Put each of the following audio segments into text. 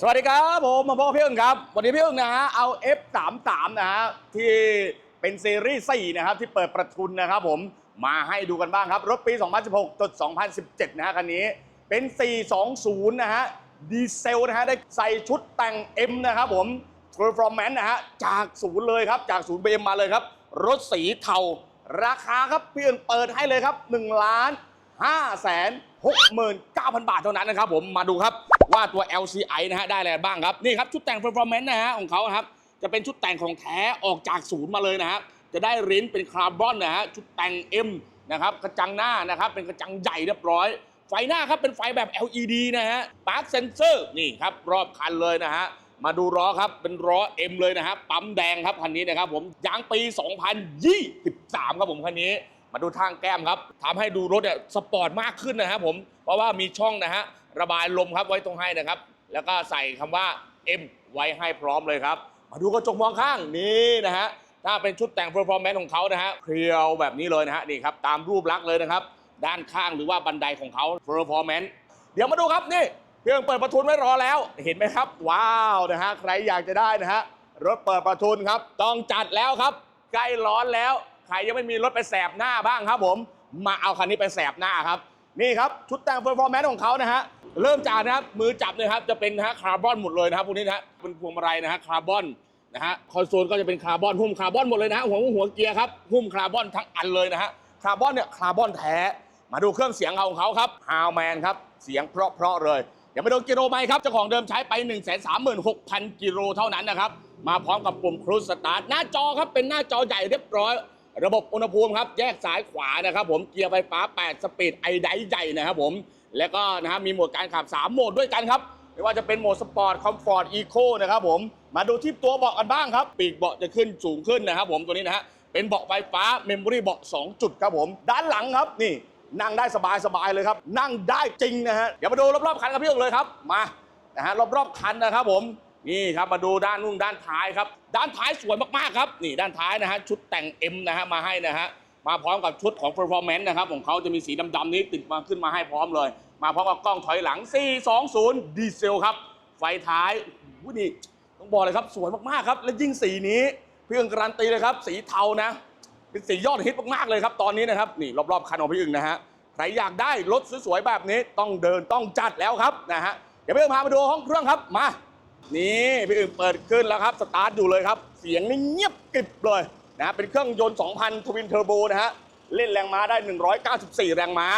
สวัสดีครับผมมาพบพี่อึ่งครับ วันนี้พี่อึ่งนะฮะเอา F33 นะฮะที่เป็นซีรีส์4นะครับที่เปิดประทุนนะครับผมมาให้ดูกันบ้างครับ รถปี 2016จด2017 นะฮะคันนี้เป็น 420 นะฮะดีเซลนะฮะได้ใส่ชุดแต่ง M นะครับผม Performance นะฮะจากศูนย์เลยครับ จากศูนย์ BM มมาเลยครับ รถสีเทา ราคาครับพี่อึ่งเปิดให้เลยครับ1ล้าน5 6 9 0 0 0 บาทเท่านั้นนะครับผมมาดูครับ ว่าตัว LCI นะฮะได้อะไรบ้างครับ นี่ครับ ชุดแต่ง performance นะฮะของเขาครับ จะเป็นชุดแต่งของแท้ออกจากศูนย์มาเลยนะฮะจะได้ริ้นเป็นคาร์บอนนะฮะชุดแต่ง M นะครับกระจังหน้านะครับเป็นกระจังใหญ่เรียบร้อย ไฟหน้าครับเป็นไฟแบบ LED นะฮะ Park Sensor นี่ครับรอบคันเลยนะฮะมาดูล้อครับเป็นล้อ M เลยนะฮะปั๊มแดงครับคันนี้นะครับผมยางปี 2023 ครับผมคันนี้ มาดูทางแก้มครับทำให้ดูรถเนี่ยสปอร์ตมากขึ้นนะครับผมเพราะว่ามีช่องนะฮะ ระบายลมครับไว้ตรงให้นะครับ แล้วก็ใส่คำว่า M ไว้ให้พร้อมเลยครับ มาดูกระจกมองข้างนี่นะฮะถ้าเป็นชุดแต่ง performance ของเขานะฮะเพรียวแบบนี้เลยนะฮะนี่ครับตามรูปลักษณ์เลยนะครับ ด้านข้างหรือว่าบันไดของเขา performance เดี๋ยวมาดูครับนี่เครื่องเปิดประทุนไว้รอแล้ว เห็นไหมครับ ว้าวนะฮะใครอยากจะได้นะฮะรถเปิดประทุนครับ ต้องจัดแล้วครับ ใกล้ร้อนแล้ว ใครยังไม่มีรถไปแสบหน้าบ้างครับผม มาเอาคันนี้ไปแสบหน้าครับ นี่ครับ ชุดแต่ง performance ของเขานะฮะ เริ่มจากนะครับมือจับเนยครับจะเป็นนะฮะคาร์บอนหมดเลยนะครับพวกนี้นะฮะเป็นพวงมาลัยนะฮะคาร์บอนนะฮะคอนโซลก็จะเป็นคาร์บอนหุ้มคาร์บอนหมดเลยนะฮะหัวหัวเกียร์ครับหุ้มคาร์บอนทั้งอันเลยนะฮะคาร์บอนเนี่ยคาร์บอนแท้ มาดูเครื่องเสียงของเขาครับฮาวแมนครับเสียงเพราะๆเลยเดี๋ยวมาดูกิโลไมล์ครับเจ้าของเดิมใช้ไป 1 3 6 0 0 0 กิโลเท่านั้นนะครับมาพร้อมกับปุ่มครูสตาร์ทหน้าจอครับเป็นหน้าจอใหญ่เรียบร้อย ระบบอุณหภูมิครับแยกซ้ายขวานะครับผมเกียร์ไฟฟ้า 8 สปีดไอไดใหญ่นะครับผม แล้วก็นะฮะมีโหมดการขับ 3 โหมดด้วยกันครับ ไม่ว่าจะเป็นโหมดสปอร์ตคอมฟอร์ตอีโคนะครับผม มาดูที่ตัวเบาะกันบ้างครับ ปีกเบาะจะขึ้นสูงขึ้นนะครับผมตัวนี้นะฮะ เป็นเบาะไฟฟ้าเมมโมรี่เบาะ2จุดครับผม ด้านหลังครับนี่นั่งได้สบายๆเลยครับ นั่งได้จริงนะฮะ เดี๋ยวมาดูรอบๆคันกับพี่อึ่งเลยครับ มานะฮะรอบๆคันนะครับผมนี่ครับมาดูด้านนุ่งด้านท้ายครับ ด้านท้ายสวยมากๆครับ นี่ด้านท้ายนะฮะชุดแต่ง M นะฮะมาให้นะฮะ มาพร้อมกับชุดของ performance นะครับของเขาจะมีสีดำๆนี้ติดมาขึ้นมาให้พร้อมเลย มาพร้อมกับกล้องถอยหลัง 420 ดีเซลครับ ไฟท้ายโอ้โหนี่ต้องบอกเลยครับ สวยมากๆครับ และยิ่งสีนี้พี่อึ่งการันตีเลยครับ สีเทานะ เป็นสียอดฮิตมากๆเลยครับ ตอนนี้นะครับนี่รอบๆคันของพี่อึ่งนะฮะใครอยากได้รถสวยๆแบบนี้ต้องเดินต้องจัดแล้วครับนะฮะเดี๋ยวพี่อึงพามาดูห้องเครื่องครับมานี่พี่อึ่งเปิดขึ้นแล้วครับสตาร์ทอยู่เลยครับ เสียงนี่เงียบกริบเลย นะเป็นเครื่องยนต์ 2,000 ทวินเทอร์โบนะฮะ เล่นแรงม้าได้ 194 แรงม้า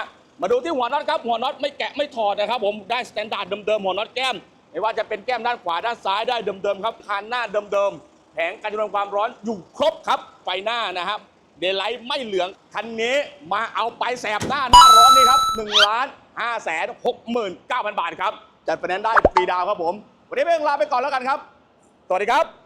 มาดูที่หัวน็อตครับ หัวน็อตไม่แกะไม่ถอดนะครับผม ได้สแตนดาร์ดเดิมๆ หัวน็อตแก้ม ไม่ว่าจะเป็นแก้มด้านขวาด้านซ้ายได้เดิมๆครับคานหน้าเดิมๆ แผงกันจุลความร้อนอยู่ครบครับ ไฟหน้านะครับ เดลไลท์ไม่เหลือง คันนี้มาเอาไปแสบหน้าหน้าร้อนนี่ครับ1ล้าน5แสน69,000บาทครับจัดไฟแนนซ์ได้ฟรีดาวครับผม วันนี้เพียงลาไปก่อนแล้วกันครับ สวัสดีครับ